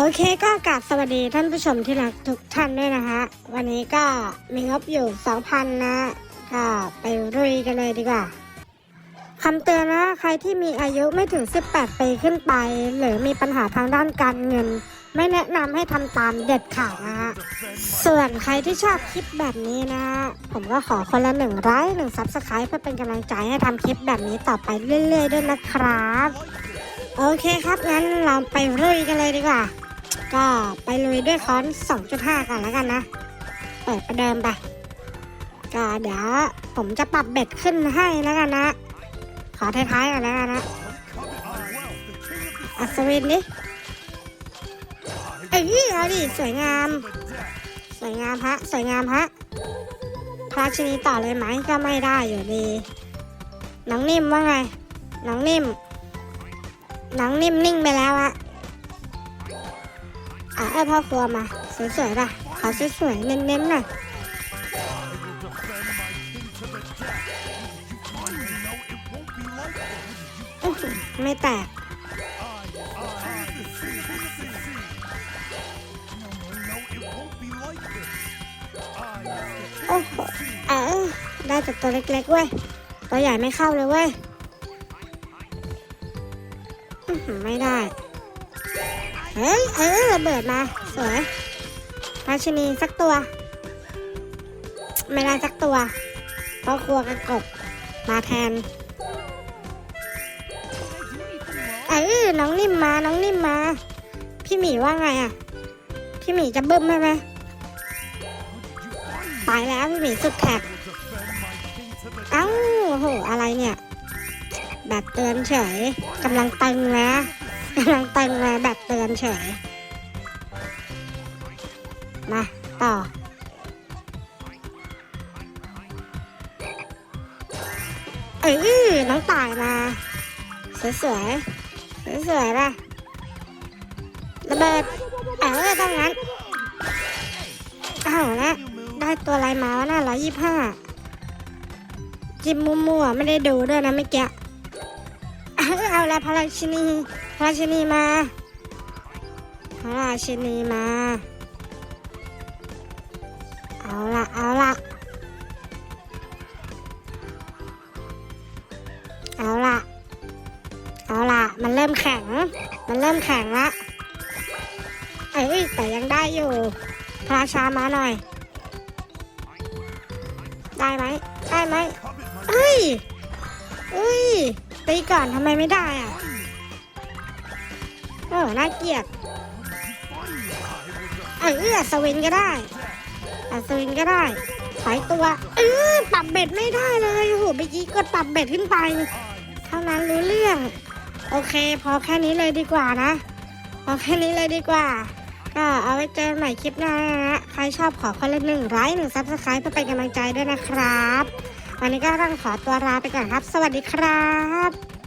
โอเคก็กราบสวัสดีท่านผู้ชมที่รักทุกท่านด้วยนะคะวันนี้ก็มีงบอยู่ 2,000 นะ ก็ไปรุยกันเลยดีกว่าคำเตือนนะ ใครที่มีอายุไม่ถึง 18 ปีขึ้นไป หรือมีปัญหาทางด้านการเงิน ไม่แนะนำให้ทำตามเด็ดขาดนะฮะ ส่วนใครที่ชอบคลิปแบบนี้นะ ผมก็ขอคนละหนึ่งไลค์หนึ่งซับสไครป์เพื่อเป็นกำลังใจให้ทำคลิปแบบนี้ต่อไปเรื่อยๆด้วยนะครับ โอเคครับงั้นเราไปลุยกันเลยดีกว่า ก็ไปลุยด้วยค้อน 2.5 ก่อนแล้วกันนะ เปิดประเดิมไปก็เดี๋ยวผมจะปรับเบ็ดขึ้นให้แล้วกันนะ ขอท้ายๆก่อนแล้วกันนะอัศวินดิเอ้ยเอาดิสวยงาม สวยงามฮะ สวยงามฮะพระชนีต่อเลยไหมก็ไม่ได้อยู่ดี น้องนิ่มว่าไง น้องนิ่ม น้องนิ่มนิ่งไปแล้วอะ อะเออพ่อครัวมา สวยๆป่ะ ขอสวยๆเน้นๆหน่อยไม่แตกโอ้โหเออได้แต่ตัวเล็กๆเว้ย ตัวใหญ่ไม่เข้าเลยเว้ย ไม่ได้ เฮ้ย เออระเบิดมา สวยราชินีสักตัว ไม่ได้สักตัว เพราะครัวกระกบมาแทน เออน้องนิ่มมา น้องนิ่มมา พี่หมีว่าไงอะ พี่หมีจะเบิ้มไหมไหมตายแล้วพี่หมีสุดแท็กเอ้าโอ้โห อะไรเนี่ย แบบเตือนเฉยกำลังตึงนะ ตึงนะแบบเตือนเฉย มาต่อ เอ้ยน้องตายมา สวยสวยสวยสวยๆป่ะระเบิดเออต้องงั้นอ้าวนะ ได้ตัวอะไรมาวะน่ะร้อยยี่ห้าจิมมั่วๆไม่ได้ดูด้วยนะเมื่อกี้เอาเละพระราชินี ระราชินีมาพระราชินีมา เอาละเอาละเอาละเอาละมันเริ่มแข็ง มันเริ่มแข็งละเอ้ยแต่ยังได้อยู่ พระราชามาหน่อย ได้ไหมได้ไหมเฮ้ยเฮ้ยตีก่อนทำไมไม่ได้อะ ออน่าเกลียดเอออัศวินก็ได้อัศวินก็ได้ถอยตัว เออปรับเบ็ดไม่ได้เลยโอ้โหเมื่อกี้กดปรับเบ็ดขึ้นไป เท่านั้นรู้เรื่อง โอเค พอแค่นี้เลยดีกว่านะ พอแค่นี้เลยดีกว่า ก็เอาไว้เจอกันใหม่คลิปหน้านะใครชอบขอคนละหนึ่งไลค์หนึ่งซับสไครป์เพื่อเป็นกำลังใจด้วยนะครับ วันนี้ก็ต้องขอตัวลาไปก่อนครับ สวัสดีครับ